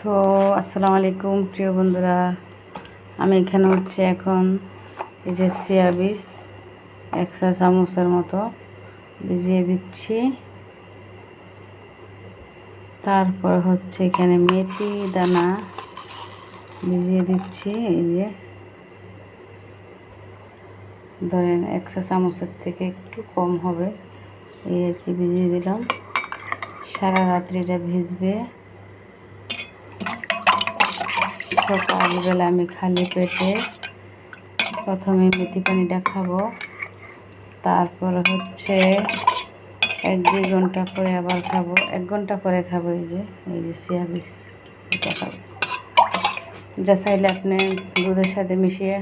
তো আসসালামু আলাইকুম প্রিয় বন্ধুরা। আমি এখানে হচ্ছে এখন এই যে সিয়া বীজ একশো চামচের মতো ভিজিয়ে দিচ্ছি। তারপর হচ্ছে এখানে মেথি দানা ভিজিয়ে দিচ্ছি, এই যে। ধরেন একশো চামচের থেকে একটু কম হবে, এই আর কি ভিজিয়ে দিলাম। সারা রাত্রিটা ভিজবে। সকালবেলা আমি খালি পেটে প্রথমে মেথি পানিটা খাব। তারপর হচ্ছে এক দুই ঘণ্টা পরে আবার খাব। এক ঘণ্টা পরে খাব এই যে এই যে সিয়া বিষ এটা খাব। যা চাইলে আপনি দুধের সাথে মিশিয়ে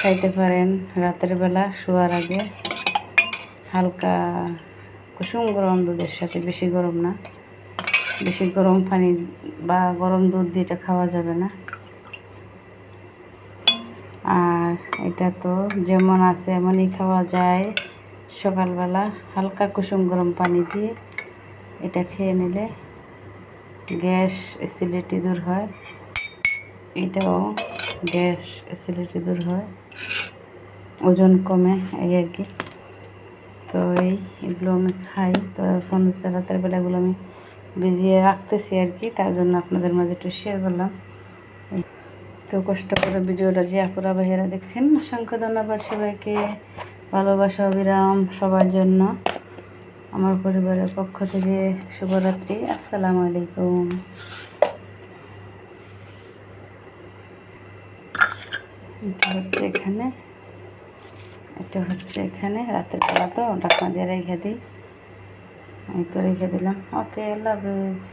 খাইতে পারেন। রাতের বেলা শোয়ার আগে হালকা কুসুম গরম দুধের সাথে, বেশি গরম না। বেশি গরম পানি বা গরম দুধ দিয়ে এটা খাওয়া যাবে না। আর এটা তো যেমন আছে এমনই খাওয়া যায়। সকালবেলা হালকা কুসুম গরম পানি দিয়ে এটা খেয়ে নিলে গ্যাস অ্যাসিডিটি দূর হয়। এটাও গ্যাস অ্যাসিডিটি দূর হয়। ওজন কমে এই আর কি। তো এই এগুলো আমি খাই। তো এখন রাতের বেলাগুলো আমি ভিজিয়ে রাখতেছি আর কি, তার জন্য আপনাদের মাঝে একটু শেয়ার করলাম। তো কষ্ট করে ভিডিওটা যে আপুরা ভাইয়েরা দেখছেন, অসংখ্য ধন্যবাদ সবাইকে। ভালোবাসা, অবিরাম সবার জন্য, আমার পরিবারের পক্ষ থেকে শুভরাত্রি, আসসালামু আলাইকুম। এটা হচ্ছে এখানে, এটা হচ্ছে এখানে, রাতের বেলা তো ঢাকনা দিয়ে রেখে দিই। আমি তো রেখে দিলাম ওকে আল্লাহ হাফিজ